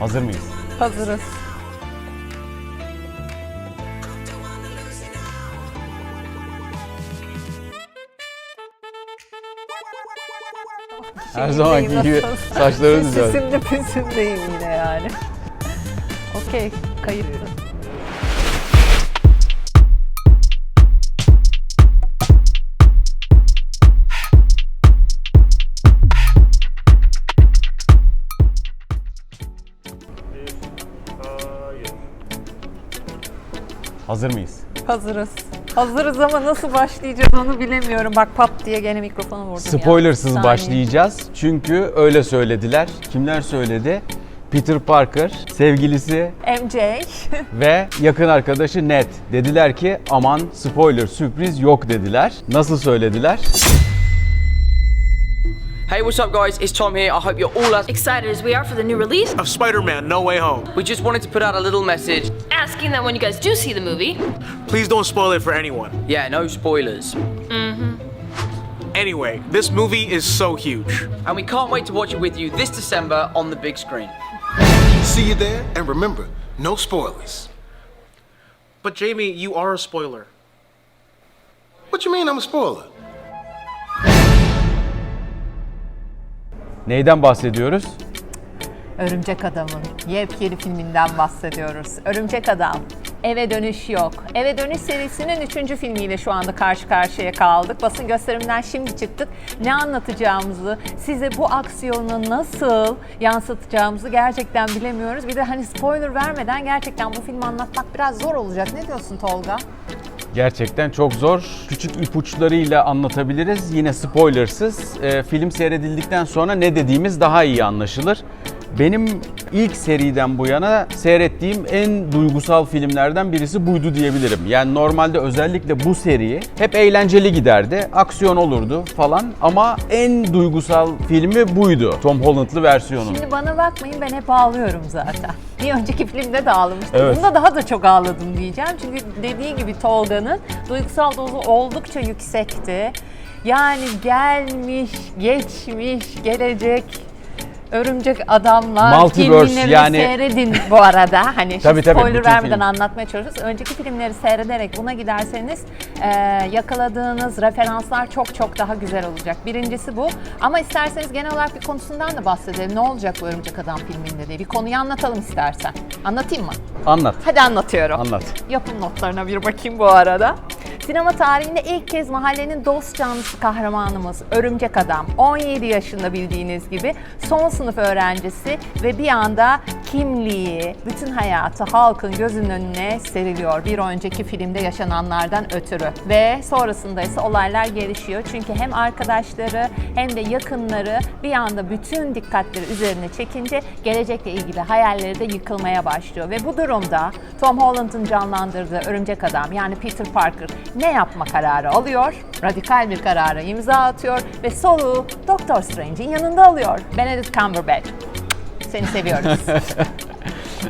Hazır mıyız? Hazırız. Her zamanki gibi nasıl? saçlarını düzelt. Süsümde püsümdeyim yine yani. Okey, kayıttı. Hazır mıyız? Hazırız. Hazırız ama nasıl başlayacağız onu bilemiyorum. Bak pat diye gene mikrofonu vurdum ya. Spoilersız Saniye. başlayacağız. Çünkü öyle söylediler. Kimler söyledi? Peter Parker, sevgilisi MJ. ve yakın arkadaşı Ned. Dediler ki aman spoiler sürpriz yok dediler. Nasıl söylediler? Hey, what's up, guys? It's Tom here. I hope you're all as excited as we are for the new release, of Spider-Man No Way Home. We just wanted to put out a little message. asking that when you guys do see the movie, Please don't spoil it for anyone. Yeah, no spoilers. Mhm. Anyway, this movie is so huge. And we can't wait to watch it with you this December on the big screen. See you there, and remember, no spoilers. But Jamie, you are a spoiler. What you mean I'm a spoiler? Neyden bahsediyoruz? Örümcek Adam'ın yepyeni filminden bahsediyoruz. Örümcek Adam. Eve dönüş yok. Eve dönüş serisinin üçüncü filmiyle şu anda karşı karşıya kaldık. Basın gösteriminden şimdi çıktık. Ne anlatacağımızı, size bu aksiyonu nasıl yansıtacağımızı gerçekten bilemiyoruz. Bir de hani spoiler vermeden gerçekten bu filmi anlatmak biraz zor olacak. Ne diyorsun Tolga? Gerçekten çok zor. Küçük ipuçlarıyla anlatabiliriz. Yine spoilersız. Ee, film seyredildikten sonra ne dediğimiz daha iyi anlaşılır. Benim ilk seriden bu yana seyrettiğim en duygusal filmlerden birisi buydu diyebilirim. Yani normalde özellikle bu seri hep eğlenceli giderdi. Aksiyon olurdu falan ama en duygusal filmi buydu. Tom Holland'lı versiyonu. Şimdi bana bakmayın ben hep ağlıyorum zaten. Bir önceki filmde de ağlamıştım. Evet. Bunda daha da çok ağladım diyeceğim. Çünkü dediği gibi Tolga'nın duygusal dozu oldukça yüksekti. Yani gelmiş, geçmiş, gelecek örümcek adamlar Multiverse, filmlerini yani- seyredin bu arada. Hani Tabii, tabii, spoiler vermeden film. anlatmaya çalışıyoruz. Önceki filmleri seyrederek buna giderseniz e, yakaladığınız referanslar çok çok daha güzel olacak. Birincisi bu. Ama isterseniz genel olarak bir konusundan da bahsedelim. Ne olacak bu Örümcek Adam filminde diye. Bir konuyu anlatalım istersen. Anlatayım mı? Anlat. Hadi anlatıyorum. Anlat. Yapım notlarına bir bakayım bu arada. Sinema tarihinde ilk kez mahallenin dost canlısı kahramanımız Örümcek Adam 17 yaşında bildiğiniz gibi son sınıf öğrencisi ve bir anda kimliği, bütün hayatı halkın gözünün önüne seriliyor bir önceki filmde yaşananlardan ötürü. Ve sonrasında ise olaylar gelişiyor. Çünkü hem arkadaşları hem de yakınları bir anda bütün dikkatleri üzerine çekince gelecekle ilgili hayalleri de yıkılmaya başlıyor. Ve bu durumda Tom Holland'ın canlandırdığı Örümcek Adam yani Peter Parker ne yapma kararı alıyor? Radikal bir karara imza atıyor ve soluğu Doctor Strange'in yanında alıyor. Benedict Cumberbatch. Seni seviyoruz.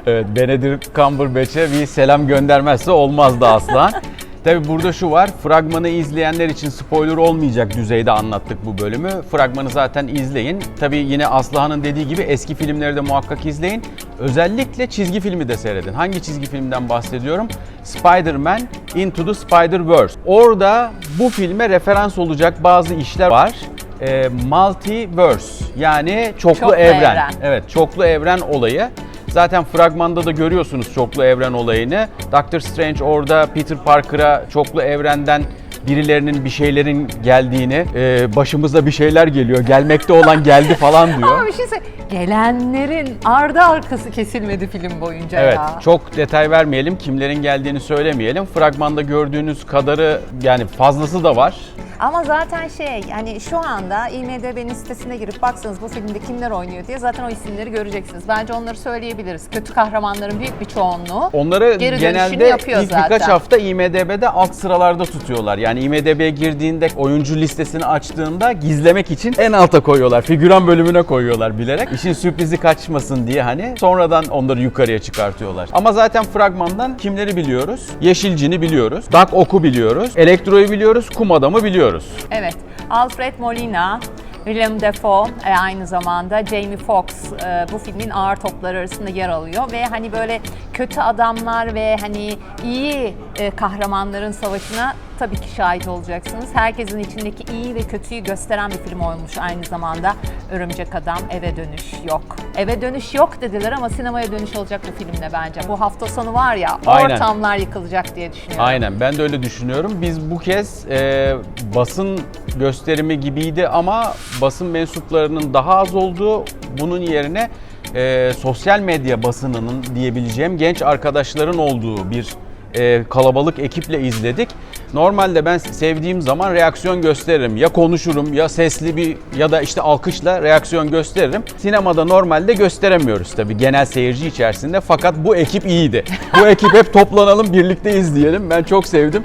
Evet, Benedict Cumberbatch'e bir selam göndermezse olmazdı asla. Tabi burada şu var, fragmanı izleyenler için spoiler olmayacak düzeyde anlattık bu bölümü. Fragmanı zaten izleyin. Tabi yine Aslıhan'ın dediği gibi eski filmleri de muhakkak izleyin. Özellikle çizgi filmi de seyredin. Hangi çizgi filmden bahsediyorum? Spider-Man Into the Spider-Verse. Orada bu filme referans olacak bazı işler var. Ee, multiverse yani çoklu, Çoklu evren. evren. Evet, çoklu evren olayı. Zaten fragmanda da görüyorsunuz çoklu evren olayını. Doctor Strange orada Peter Parker'a çoklu evrenden birilerinin bir şeylerin geldiğini, e, başımıza bir şeyler geliyor, gelmekte olan geldi falan Ama diyor. bir şey söyle. Gelenlerin ardı arkası kesilmedi film boyunca Evet, ya. çok detay vermeyelim, kimlerin geldiğini söylemeyelim. Fragmanda gördüğünüz kadarı yani fazlası da var. Ama zaten şey hani şu anda IMDB'nin sitesine girip baksanız bu filmde kimler oynuyor diye zaten o isimleri göreceksiniz. Bence onları söyleyebiliriz. Kötü kahramanların büyük bir çoğunluğu Onları geri dönüşünü genelde yapıyor ilk zaten. birkaç hafta IMDB'de alt sıralarda tutuyorlar. Yani IMDB'ye girdiğinde oyuncu listesini açtığında gizlemek için en alta koyuyorlar. Figüran bölümüne koyuyorlar bilerek. İşin sürprizi kaçmasın diye hani sonradan onları yukarıya çıkartıyorlar. Ama zaten fragmandan kimleri biliyoruz? Yeşilcini biliyoruz. Dark Oak'u biliyoruz. Elektro'yu biliyoruz. Kum Adam'ı biliyoruz. Evet. Alfred Molina Willem Dafoe e, aynı zamanda Jamie Foxx e, bu filmin ağır topları arasında yer alıyor ve hani böyle kötü adamlar ve hani iyi e, kahramanların savaşına tabii ki şahit olacaksınız. Herkesin içindeki iyi ve kötüyü gösteren bir film olmuş aynı zamanda. Örümcek Adam Eve Dönüş Yok. Eve Dönüş Yok dediler ama sinemaya dönüş olacak bu filmde bence. Bu hafta sonu var ya Aynen. ortamlar yıkılacak diye düşünüyorum. Aynen ben de öyle düşünüyorum. Biz bu kez e, basın gösterimi gibiydi ama basın mensuplarının daha az olduğu bunun yerine e, sosyal medya basınının diyebileceğim genç arkadaşların olduğu bir e, kalabalık ekiple izledik. Normalde ben sevdiğim zaman reaksiyon gösteririm. Ya konuşurum ya sesli bir ya da işte alkışla reaksiyon gösteririm. Sinemada normalde gösteremiyoruz tabii genel seyirci içerisinde fakat bu ekip iyiydi. Bu ekip hep toplanalım birlikte izleyelim. Ben çok sevdim.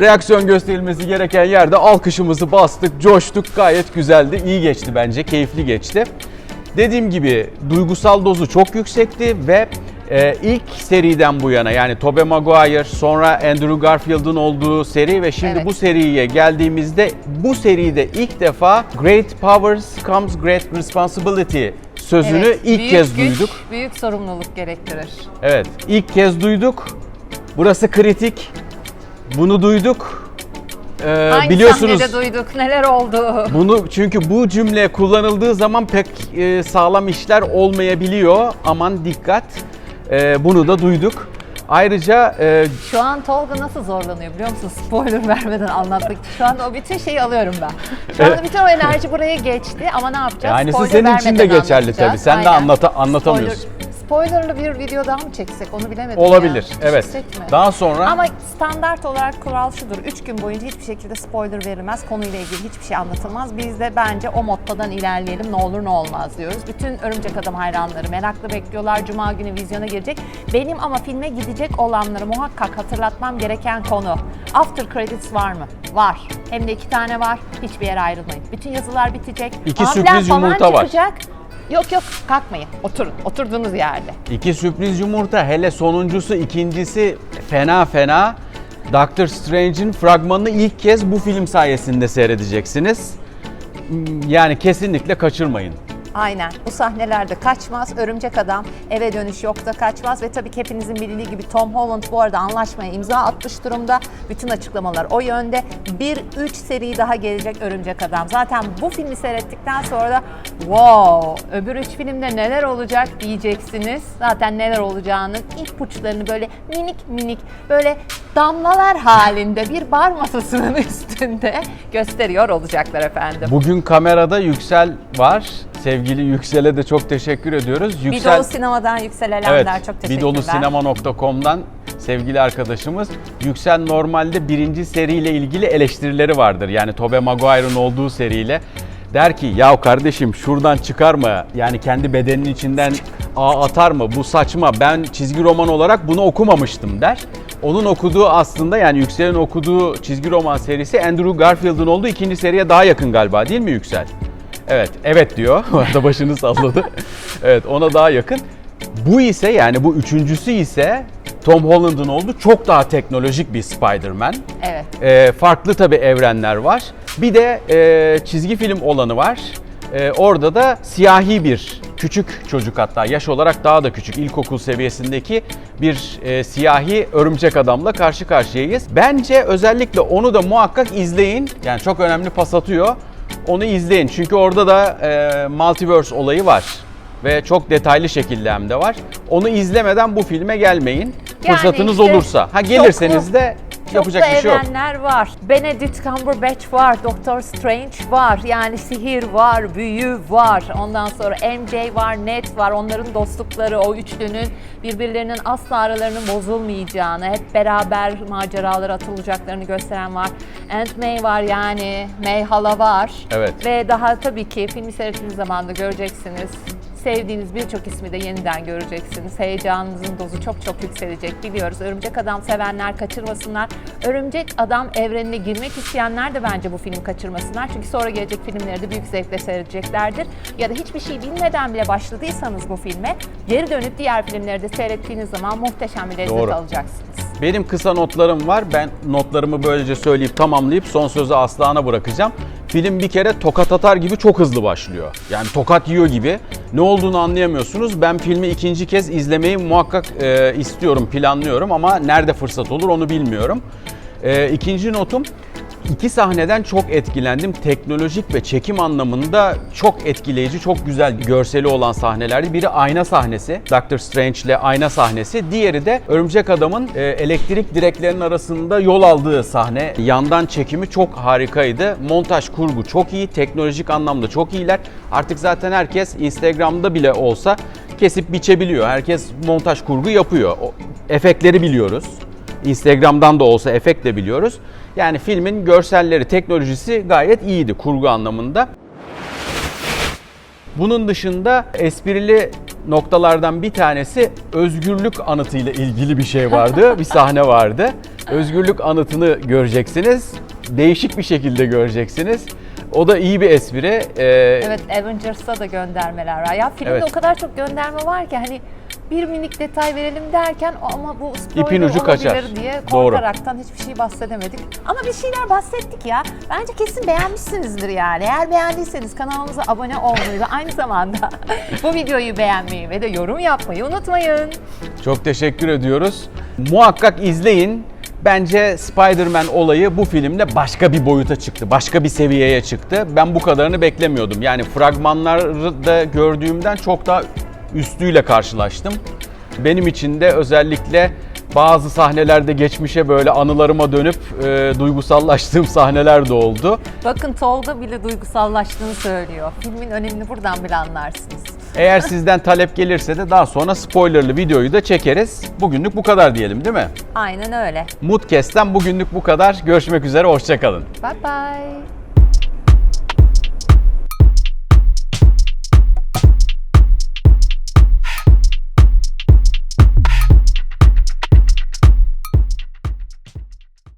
Reaksiyon gösterilmesi gereken yerde alkışımızı bastık, coştuk. Gayet güzeldi. iyi geçti bence, keyifli geçti. Dediğim gibi duygusal dozu çok yüksekti ve e, ilk seriden bu yana yani Tobey Maguire, sonra Andrew Garfield'ın olduğu seri ve şimdi Evet. bu seriye geldiğimizde bu seride ilk defa Great Powers Comes Great Responsibility sözünü Evet, ilk büyük kez güç, duyduk. Büyük sorumluluk gerektirir. Evet, ilk kez duyduk. Burası kritik. Bunu duyduk. Ee, Hangi biliyorsunuz sahnede duyduk neler oldu? bunu çünkü bu cümle kullanıldığı zaman pek e, sağlam işler olmayabiliyor. Aman dikkat. Ee, bunu da duyduk. Ayrıca e, Şu an Tolga nasıl zorlanıyor biliyor musun? Spoiler vermeden anlatmak. Şu anda o bütün şeyi alıyorum ben. Şu anda bütün o enerji buraya geçti ama ne yapacağız? Aynısı Spoiler senin için de vermeden geçerli anlatacağız. tabii. Sen de Aynen. anlata- anlatamıyorsun. Spoiler, spoilerlı bir video daha mı çeksek onu bilemedim olabilir. ya. Evet. Çeksek mi? Daha sonra Ama standart olarak kural şudur. 3 gün boyunca hiçbir şekilde spoiler verilmez. Konuyla ilgili hiçbir şey anlatılmaz. Biz de bence o mottodan ilerleyelim ne olur ne olmaz diyoruz. Bütün Örümcek Adam hayranları merakla bekliyorlar. Cuma günü vizyona girecek. Benim ama filme gidecek olanları muhakkak hatırlatmam gereken konu. After credits var mı? Var. Hem de iki tane var. Hiçbir yere ayrılmayın. Bütün yazılar bitecek. İki Ambulans sürpriz falan yumurta var. çıkacak. Yok yok kalkmayın. Oturun. Oturduğunuz yerde. iki sürpriz yumurta hele sonuncusu ikincisi fena fena. Doctor Strange'in fragmanını ilk kez bu film sayesinde seyredeceksiniz. Hmm, Yani kesinlikle kaçırmayın. Aynen. Bu sahnelerde kaçmaz. Örümcek Adam eve dönüş yok da kaçmaz. Ve tabii ki hepinizin bildiği gibi Tom Holland bu arada anlaşmaya imza atmış durumda. Bütün açıklamalar o yönde. Bir üç seri daha gelecek Örümcek Adam. Zaten bu filmi seyrettikten sonra da wow öbür üç filmde neler olacak diyeceksiniz. Zaten neler olacağının ipuçlarını böyle minik minik böyle damlalar halinde bir bar masasının üstünde gösteriyor olacaklar efendim. Bugün kamerada Yüksel var. Sevgili Yüksel'e de çok teşekkür ediyoruz. Yüksel, Bidolu Sinema'dan Yüksel Elender evet, çok teşekkürler. bidolusinema.com'dan sevgili arkadaşımız. Yüksel normalde birinci seriyle ilgili eleştirileri vardır. Yani Tobey Maguire'ın olduğu seriyle. Der ki ya kardeşim şuradan çıkarma yani kendi bedeninin içinden ağ atar mı bu saçma ben çizgi roman olarak bunu okumamıştım der. Onun okuduğu aslında yani Yüksel'in okuduğu çizgi roman serisi Andrew Garfield'ın olduğu ikinci seriye daha yakın galiba değil mi Yüksel? Evet, evet diyor. Orada başını salladı. evet, ona daha yakın. Bu ise yani bu üçüncüsü ise Tom Holland'ın olduğu çok daha teknolojik bir Spider-Man. Evet. Ee, farklı tabi evrenler var. Bir de e, çizgi film olanı var. E, orada da siyahi bir küçük çocuk hatta yaş olarak daha da küçük ilkokul seviyesindeki bir e, siyahi örümcek adamla karşı karşıyayız. Bence özellikle onu da muhakkak izleyin. Yani çok önemli pas atıyor. Onu izleyin çünkü orada da e, multiverse olayı var ve çok detaylı şekilde hem de var. Onu izlemeden bu filme gelmeyin. Yani Fırsatınız işte olursa. Ha gelirseniz de yapacak Çoklu bir şey yok. evrenler var. Benedict Cumberbatch var, Doctor Strange var. Yani sihir var, büyü var. Ondan sonra MJ var, Ned var. Onların dostlukları, o üçlünün birbirlerinin asla aralarının bozulmayacağını, hep beraber maceralara atılacaklarını gösteren var. Aunt May var yani, May hala var. Evet. Ve daha tabii ki filmi seyrettiğiniz zaman da göreceksiniz. Sevdiğiniz birçok ismi de yeniden göreceksiniz. Heyecanınızın dozu çok çok yükselecek biliyoruz. Örümcek Adam sevenler kaçırmasınlar. Örümcek Adam evrenine girmek isteyenler de bence bu filmi kaçırmasınlar. Çünkü sonra gelecek filmleri de büyük zevkle seyredeceklerdir. Ya da hiçbir şey bilmeden bile başladıysanız bu filme geri dönüp diğer filmleri de seyrettiğiniz zaman muhteşem bir lezzet Doğru. alacaksınız. Benim kısa notlarım var. Ben notlarımı böylece söyleyip tamamlayıp son sözü Aslan'a bırakacağım. Film bir kere tokat atar gibi çok hızlı başlıyor. Yani tokat yiyor gibi. Ne olduğunu anlayamıyorsunuz. Ben filmi ikinci kez izlemeyi muhakkak e, istiyorum, planlıyorum ama nerede fırsat olur onu bilmiyorum. E, ikinci notum İki sahneden çok etkilendim. Teknolojik ve çekim anlamında çok etkileyici, çok güzel görseli olan sahnelerdi. Biri ayna sahnesi, Doctor Strange ile ayna sahnesi. Diğeri de Örümcek Adam'ın e, elektrik direklerinin arasında yol aldığı sahne. Yandan çekimi çok harikaydı. Montaj kurgu çok iyi, teknolojik anlamda çok iyiler. Artık zaten herkes Instagram'da bile olsa kesip biçebiliyor. Herkes montaj kurgu yapıyor. O, efektleri biliyoruz. Instagram'dan da olsa efekt de biliyoruz. Yani filmin görselleri, teknolojisi gayet iyiydi kurgu anlamında. Bunun dışında esprili noktalardan bir tanesi özgürlük anıtıyla ilgili bir şey vardı. bir sahne vardı. Özgürlük anıtını göreceksiniz. Değişik bir şekilde göreceksiniz. O da iyi bir espri. Ee, Evet Avengers'a da göndermeler var. Ya filmde Evet. o kadar çok gönderme var ki hani bir minik detay verelim derken o ama bu spoiler İpin ucu kaçar. diye Doğru. korkaraktan hiçbir şey bahsedemedik. Ama bir şeyler bahsettik ya. Bence kesin beğenmişsinizdir yani. Eğer beğendiyseniz kanalımıza abone olmayı ve aynı zamanda bu videoyu beğenmeyi ve de yorum yapmayı unutmayın. Çok teşekkür ediyoruz. Muhakkak izleyin. Bence Spider-Man olayı bu filmde başka bir boyuta çıktı. Başka bir seviyeye çıktı. Ben bu kadarını beklemiyordum. Yani fragmanları da gördüğümden çok daha üstüyle karşılaştım. Benim için de özellikle bazı sahnelerde geçmişe böyle anılarıma dönüp e, duygusallaştığım sahneler de oldu. Bakın Tolga bile duygusallaştığını söylüyor. Filmin önemini buradan bile anlarsınız. Eğer sizden talep gelirse de daha sonra spoilerlı videoyu da çekeriz. Bugünlük bu kadar diyelim değil mi? Aynen öyle. Moodcast'ten bugünlük bu kadar. Görüşmek üzere, hoşçakalın. Bye bye.